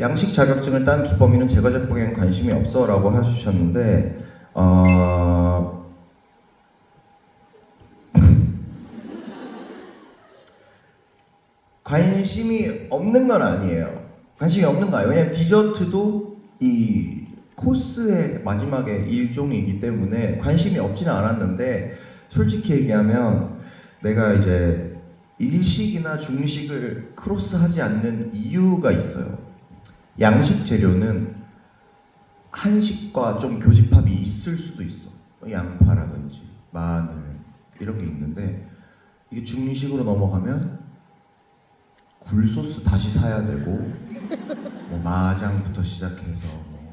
양식 자격증을 딴 기범이는 제과 제빵에 관심이 없어라고 해주셨는데 어... 관심이 없는 건 아니에요. 관심이 없는 거예요. 왜냐면 디저트도 이 코스의 마지막에 일종이기 때문에 관심이 없지는 않았는데 솔직히 얘기하면 내가 이제 일식이나 중식을 크로스하지 않는 이유가 있어요. 양식 재료는 한식과 좀 교집합이 있을 수도 있어. 양파라든지 마늘 이런 게 있는데 이게 중식으로 넘어가면 굴소스 다시 사야 되고 뭐 마장부터 시작해서 뭐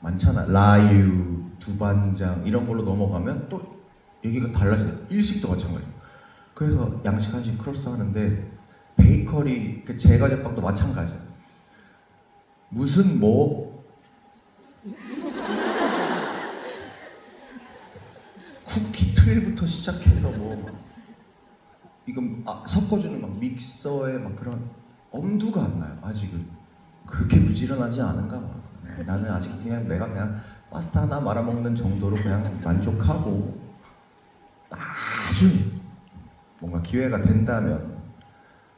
많잖아 라유, 두반장 이런 걸로 넘어가면 또 얘기가 달라져요. 일식도 마찬가지. 그래서 양식 한식 크로스 하는데 베이커리 그 제과 제빵도 마찬가지야. 무슨 뭐 쿠키 틀부터 시작해서 뭐 이건 아, 섞어주는 막 믹서에 막 그런 엄두가 안 나요. 아직은 그렇게 부지런하지 않은가 봐. 네, 나는 아직 그냥 내가 그냥 파스타 하나 말아먹는 정도로 그냥 만족하고 나중에 뭔가 기회가 된다면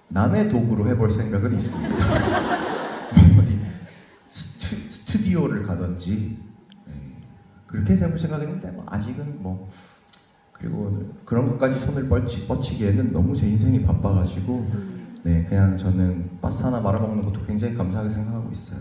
남의 도구로 해볼 생각은 있습니다 스튜디오를 가든지 네, 그렇게 해볼 생각은 있는데 뭐 아직은 뭐 그리고 그런 것까지 손을 뻗치, 뻗치기에는 너무 제 인생이 바빠가지고 네 그냥 저는 파스타 하나 말아먹는 것도 굉장히 감사하게 생각하고 있어요.